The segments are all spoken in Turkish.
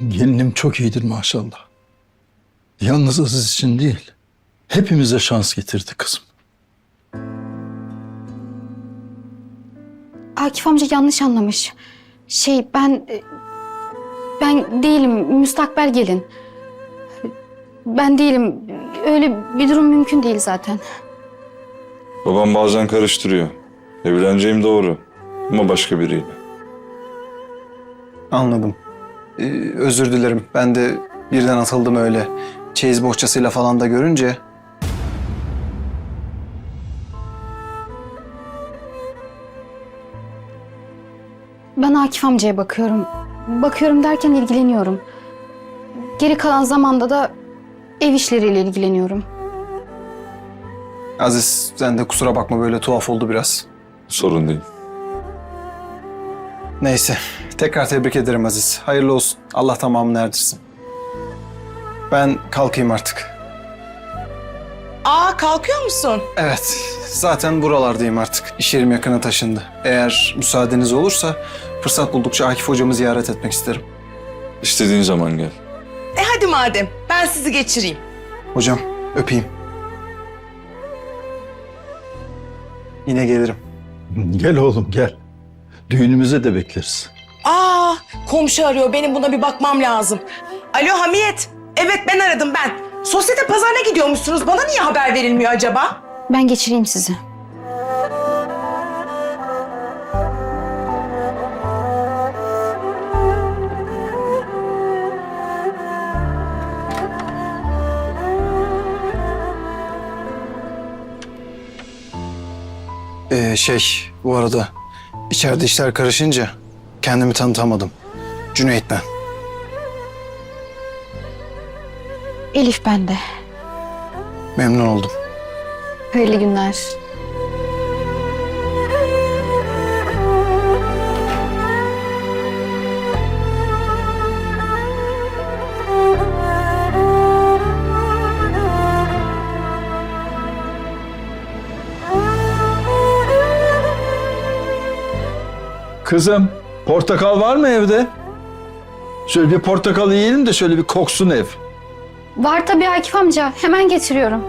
Gelinim çok iyidir maşallah. Yalnız Aziz için değil, hepimize şans getirdi kızım. Akif amca yanlış anlamış. Şey ben... Ben değilim müstakbel gelin. Ben değilim. Öyle bir durum mümkün değil zaten. Babam bazen karıştırıyor. Evleneceğim doğru. Ama başka biriyle. Anladım. Ee, özür dilerim. Ben de birden atıldım öyle. Çeyiz bohçasıyla falan da görünce. Ben Akif amcaya bakıyorum. Bakıyorum derken ilgileniyorum. Geri kalan zamanda da ev işleriyle ilgileniyorum. Aziz sen de kusura bakma böyle tuhaf oldu biraz. Sorun değil. Neyse. Tekrar tebrik ederim Aziz. Hayırlı olsun. Allah tamamını erdirsin. Ben kalkayım artık. Aa kalkıyor musun? Evet. Zaten buralardayım artık. İş yerim yakına taşındı. Eğer müsaadeniz olursa fırsat buldukça Akif hocamı ziyaret etmek isterim. İstediğin zaman gel. E hadi madem ben sizi geçireyim. Hocam öpeyim. Yine gelirim. Gel oğlum gel. Düğünümüze de bekleriz. Aa komşu arıyor benim buna bir bakmam lazım. Alo Hamiyet. Evet ben aradım ben. Sosyete pazarına gidiyormuşsunuz. Bana niye haber verilmiyor acaba? Ben geçireyim sizi. Ee, şey bu arada içeride işler karışınca kendimi tanıtamadım. Cüneyt ben. Elif bende. Memnun oldum. Hayırlı günler. Kızım, portakal var mı evde? Şöyle bir portakal yiyelim de şöyle bir koksun ev. Var tabii Akif amca. Hemen getiriyorum.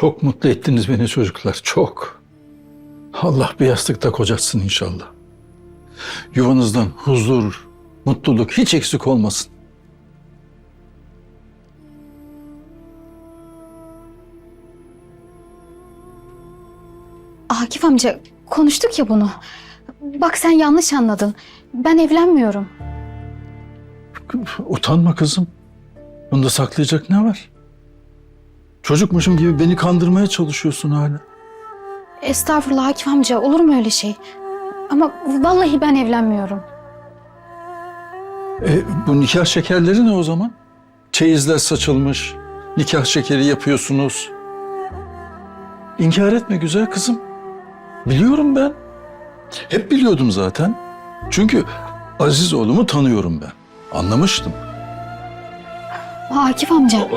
Çok mutlu ettiniz beni çocuklar, çok. Allah bir yastıkta kocatsın inşallah. Yuvanızdan huzur, mutluluk hiç eksik olmasın. Akif amca konuştuk ya bunu. Bak sen yanlış anladın. Ben evlenmiyorum. Utanma kızım. Bunda saklayacak ne var? Çocukmuşum gibi beni kandırmaya çalışıyorsun hala. Estağfurullah Akif amca olur mu öyle şey? Ama vallahi ben evlenmiyorum. E, bu nikah şekerleri ne o zaman? Çeyizler saçılmış, nikah şekeri yapıyorsunuz. İnkar etme güzel kızım. Biliyorum ben. Hep biliyordum zaten. Çünkü Aziz oğlumu tanıyorum ben. Anlamıştım. Akif amca.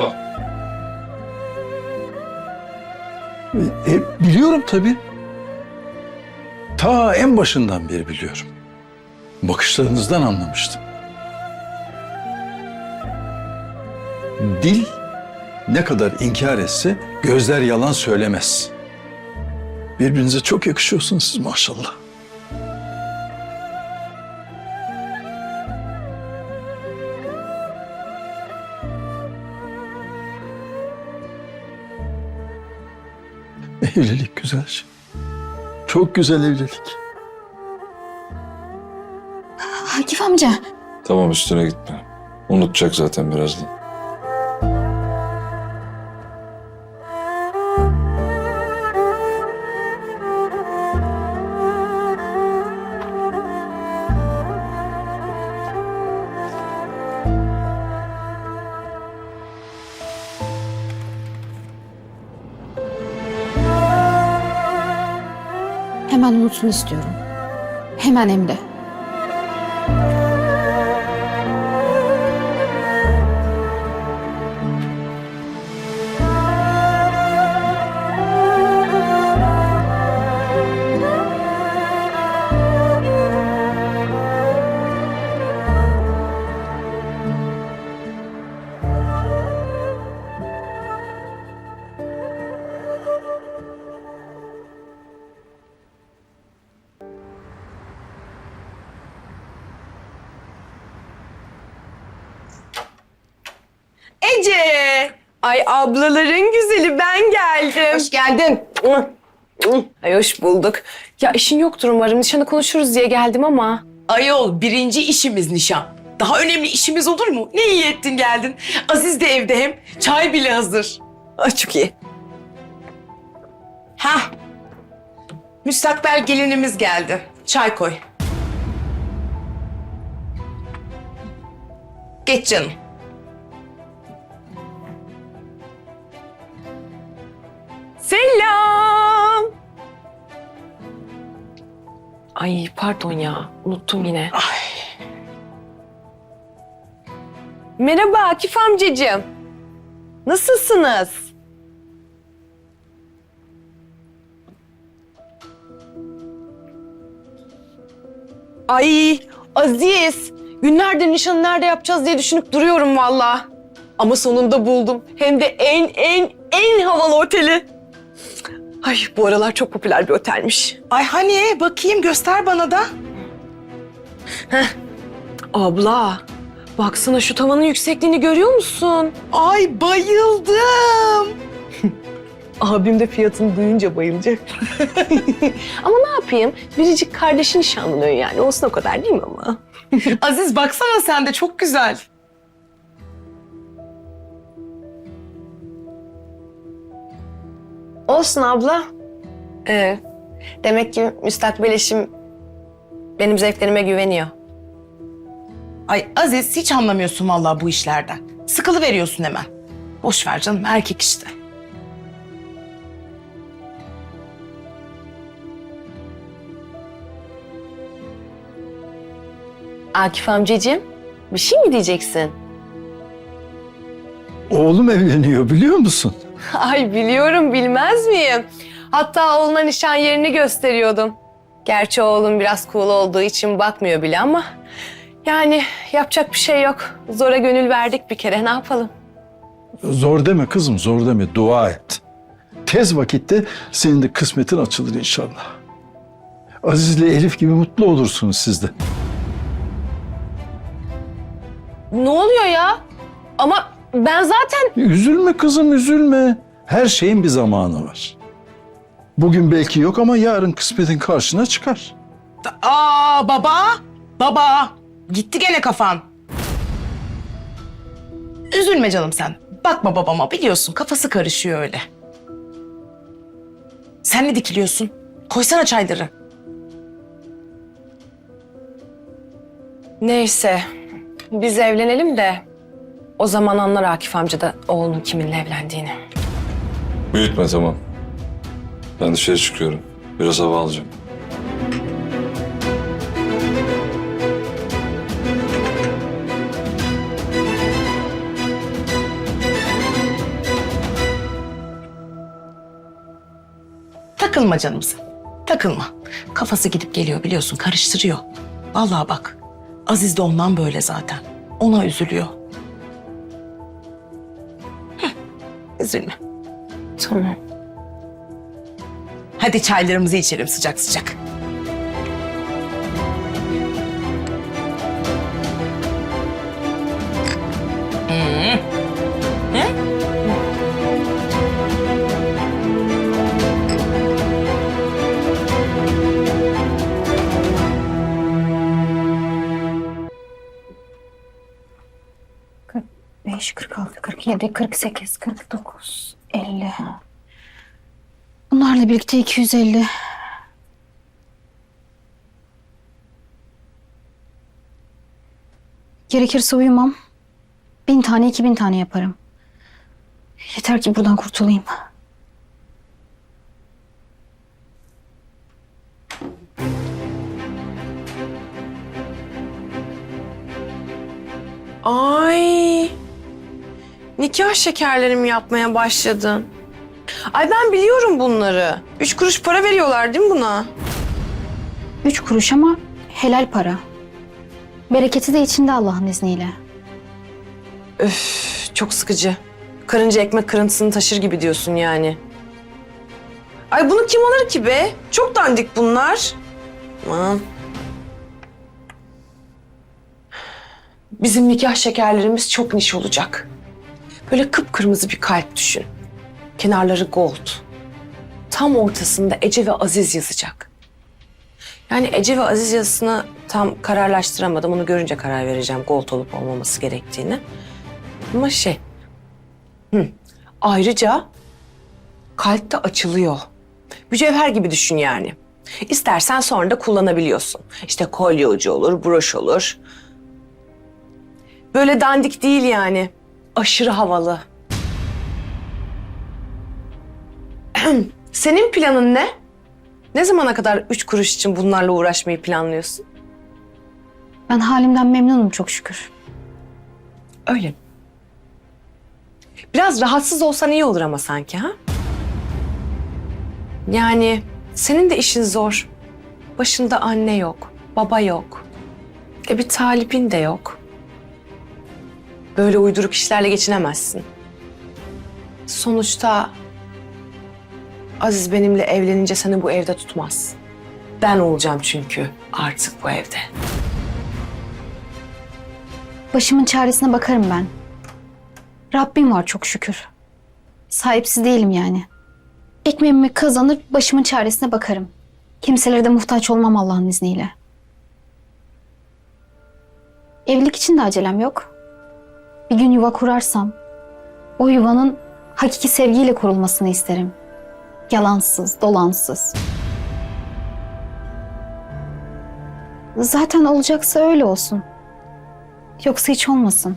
E, biliyorum tabii. Ta en başından beri biliyorum. Bakışlarınızdan anlamıştım. Dil ne kadar inkar etse gözler yalan söylemez. Birbirinize çok yakışıyorsunuz siz maşallah. Evlilik güzel şey. Çok güzel evlilik. Akif amca. Tamam üstüne gitme. Unutacak zaten birazdan. Unutsun istiyorum. Hemen hem Ece! Ay ablaların güzeli ben geldim. Hoş geldin. Ay hoş bulduk. Ya işin yoktur umarım. Nişanı konuşuruz diye geldim ama. Ayol birinci işimiz nişan. Daha önemli işimiz olur mu? Ne iyi ettin geldin. Aziz de evde hem. Çay bile hazır. Ay çok iyi. Ha. Müstakbel gelinimiz geldi. Çay koy. Geç canım. Ay pardon ya. Unuttum yine. Merhaba Akif amcacığım. Nasılsınız? Ay Aziz. Günlerdir nişanı nerede yapacağız diye düşünüp duruyorum valla. Ama sonunda buldum. Hem de en en en havalı oteli. Ay bu aralar çok popüler bir otelmiş. Ay hani bakayım göster bana da. Abla baksana şu tavanın yüksekliğini görüyor musun? Ay bayıldım. Abim de fiyatını duyunca bayılacak. ama ne yapayım? Biricik kardeşi nişanlanıyor yani. Olsun o kadar değil mi ama? Aziz baksana sen de çok güzel. Olsun abla. Ee, demek ki müstakbel eşim benim zevklerime güveniyor. Ay Aziz hiç anlamıyorsun vallahi bu işlerden. Sıkılı veriyorsun hemen. Boş ver canım erkek işte. Akif amcacığım bir şey mi diyeceksin? Oğlum evleniyor biliyor musun? Ay biliyorum bilmez miyim? Hatta oğluna nişan yerini gösteriyordum. Gerçi oğlum biraz cool olduğu için bakmıyor bile ama... Yani yapacak bir şey yok. Zora gönül verdik bir kere ne yapalım? Zor deme kızım zor deme dua et. Tez vakitte senin de kısmetin açılır inşallah. Aziz'le Elif gibi mutlu olursunuz siz de. Ne oluyor ya? Ama ben zaten... Üzülme kızım üzülme. Her şeyin bir zamanı var. Bugün belki yok ama yarın kısmetin karşına çıkar. Aa baba, baba. Gitti gene kafan. Üzülme canım sen. Bakma babama biliyorsun kafası karışıyor öyle. Sen ne dikiliyorsun? Koysana çayları. Neyse biz evlenelim de o zaman anlar Akif amca da oğlunun kiminle evlendiğini. Büyütme tamam. Ben dışarı çıkıyorum. Biraz hava alacağım. Takılma canım sen. Takılma. Kafası gidip geliyor biliyorsun karıştırıyor. Vallahi bak. Aziz de ondan böyle zaten. Ona üzülüyor. Üzülme. Tamam. Hadi çaylarımızı içelim sıcak sıcak. Beş, kırk altı, kırk yedi, kırk sekiz, kırk dokuz, 150. Bunlarla birlikte 250. Gerekirse uyumam. Bin tane, iki bin tane yaparım. Yeter ki buradan kurtulayım. Ay nikah şekerlerimi yapmaya başladın. Ay ben biliyorum bunları. Üç kuruş para veriyorlar değil mi buna? Üç kuruş ama helal para. Bereketi de içinde Allah'ın izniyle. Öf çok sıkıcı. Karınca ekmek kırıntısını taşır gibi diyorsun yani. Ay bunu kim alır ki be? Çok dandik bunlar. Aman. Bizim nikah şekerlerimiz çok niş olacak. Böyle kıpkırmızı bir kalp düşün. Kenarları gold. Tam ortasında Ece ve Aziz yazacak. Yani Ece ve Aziz yazısını tam kararlaştıramadım. Onu görünce karar vereceğim gold olup olmaması gerektiğini. Ama şey... Hı. Ayrıca kalp de açılıyor. Mücevher gibi düşün yani. İstersen sonra da kullanabiliyorsun. İşte kolye ucu olur, broş olur. Böyle dandik değil yani. Aşırı havalı. Senin planın ne? Ne zamana kadar üç kuruş için bunlarla uğraşmayı planlıyorsun? Ben halimden memnunum çok şükür. Öyle mi? Biraz rahatsız olsan iyi olur ama sanki ha? Yani senin de işin zor. Başında anne yok, baba yok. E bir talibin de yok. Böyle uyduruk işlerle geçinemezsin. Sonuçta Aziz benimle evlenince seni bu evde tutmaz. Ben olacağım çünkü artık bu evde. Başımın çaresine bakarım ben. Rabbim var çok şükür. Sahipsiz değilim yani. Ekmeğimi kazanır, başımın çaresine bakarım. Kimselere de muhtaç olmam Allah'ın izniyle. Evlilik için de acelem yok. Bir gün yuva kurarsam, o yuvanın hakiki sevgiyle kurulmasını isterim. Yalansız, dolansız. Zaten olacaksa öyle olsun. Yoksa hiç olmasın.